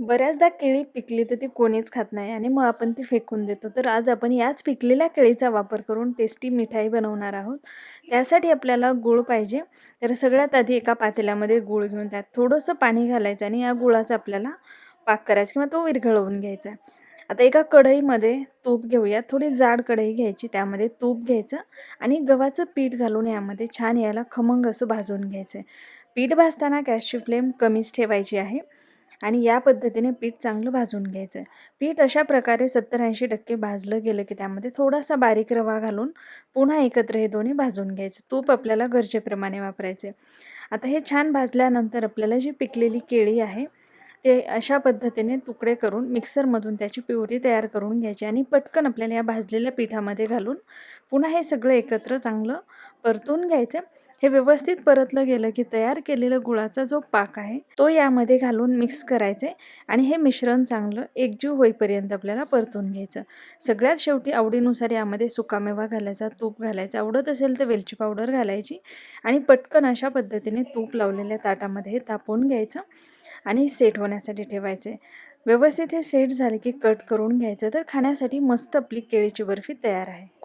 बऱ्याचदा केळी पिकली तर ती कोणीच खात नाही आणि मग आपण ती फेकून देतो. तर आज आपण याच पिकलेल्या केळीचा वापर करून टेस्टी मिठाई बनवणार आहोत. त्यासाठी आपल्याला गूळ पाहिजे. तर सगळ्यात आधी एका पातेल्यामध्ये गूळ घेऊन त्यात थोडंसं पाणी घालायचं आणि या गुळाचा आपल्याला पाक करायचा किंवा तो विरघळवून घ्यायचा. आता एका कढईमध्ये तूप घेऊया थोडी जाड कढई घ्यायची त्यामध्ये तूप घ्यायचं आणि गव्हाचं पीठ घालून यामध्ये छान याला खमंग असं भाजून घ्यायचं आहे पीठ भाजताना गॅसची फ्लेम कमीच ठेवायची आहे. आणि या पद्धतीने पीठ चांगलं भाजून घ्यायचं आहे पीठ अशा प्रकारे सत्तर ऐंशी टक्के भाजलं गेलं की त्यामध्ये थोडासा बारीक रवा घालून पुन्हा एकत्र हे दोन्ही भाजून घ्यायचं. तूप आपल्याला गरजेप्रमाणे वापरायचे. आता हे छान भाजल्यानंतर आपल्याला जी पिकलेली केळी आहे ते अशा पद्धतीने तुकडे करून मिक्सरमधून त्याची प्युरी तयार करून घ्यायची आणि पटकन आपल्याला या भाजलेल्या पिठामध्ये घालून पुन्हा हे सगळं एकत्र चांगलं परतून घ्यायचं. हे व्यवस्थित परतलं गेलं की तयार केलेलं गुळाचा जो पाक आहे तो यामध्ये घालून मिक्स करायचे आणि हे मिश्रण चांगलं एकजीव होईपर्यंत आपल्याला परतून घ्यायचं. सगळ्यात शेवटी आवडीनुसार यामध्ये सुकामेवा घालायचा तूप घालायचं. आवडत असेल तर वेलची पावडर घालायची आणि पटकन अशा पद्धतीने तूप लावलेल्या ताटामध्ये हे तापवून घ्यायचं आणि सेट होण्यासाठी ठेवायचे. व्यवस्थित हे सेट झाले की कट करून घ्यायचं. तर खाण्यासाठी मस्त आपली केळीची बर्फी तयार आहे.